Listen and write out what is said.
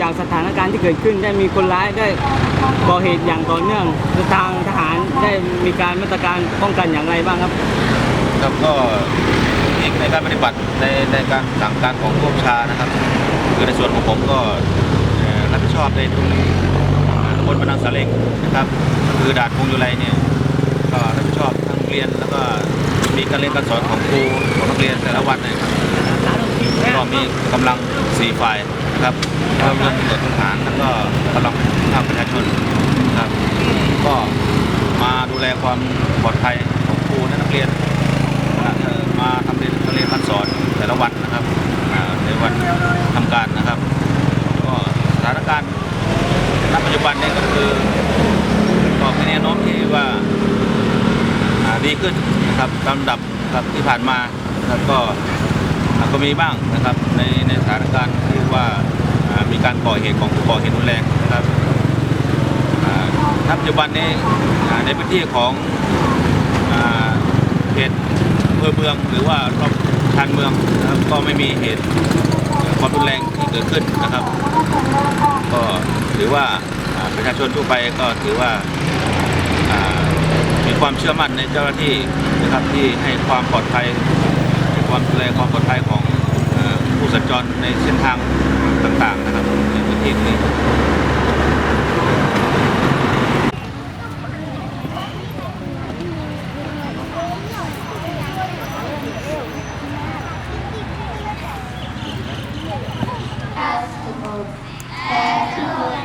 จากสถานการณ์ที่เกิดขึ้นได้มีคนร้ายได้ก่อเหตุอย่างต่อเนื่องทางทหารได้มีการมาตรการป้องกันอย่างไรบ้างครับครับก็อีกในการปฏิบัติในในการสั่งการของผู้บัญชานะครับคือในส่วนของผมก็ รับผิดชอบในตรงอ่าตำบลปนังสาเล็กนะครับคือด่านพงยุไรเนี่ยก็รับผิดชอบทั้งเรียนแล้วก็มีการเรียนการสอนของครูของนักเรียนแต่ละวันนะครับก็มีกำลังสี่ฝ่ายนะครับก็เรื่องตำรวจทหารแล้วก็กำลังภาคประชาชนนะครับก็มาดูแลความปลอดภัยของครูและนักเรียนมาทำเรียนการเรียนการสอนแต่ละวันนะครับในวันทำการนะครับ ก็สถานการณ์ณปัจจุบันนี้ก็คือก็มีแนวโน้มที่ว่าอ่า ดีขึ้นนะครับตามลำดับครับที่ผ่านมานะครับก็ก็มีบ้างนะครับในในสถานการณ์ที่ว่ามีการก่อเหตุของผู้ก่อเหตุรุนแรงนะครับอ่าณปัจจุบันนี้ในพื้นที่ของอเขตอำเภอเมืองหรือว่ารอบชานเมืองนะครับก็ไม่มีเหตุความรุนแรงที่เกิดขึ้นนะครับ ก็ถือว่าประชาชนทั่วไปก็ถือว่าอ่า มีความเชื่อมั่นในเจ้าหน้าที่นะครับที่ให้ความปลอดภัยในความดูแลความปลอดภัยของผู้สัญจรในเส้นทางต่างๆนะครับในพื้นที่นี้แต่ทุกแต่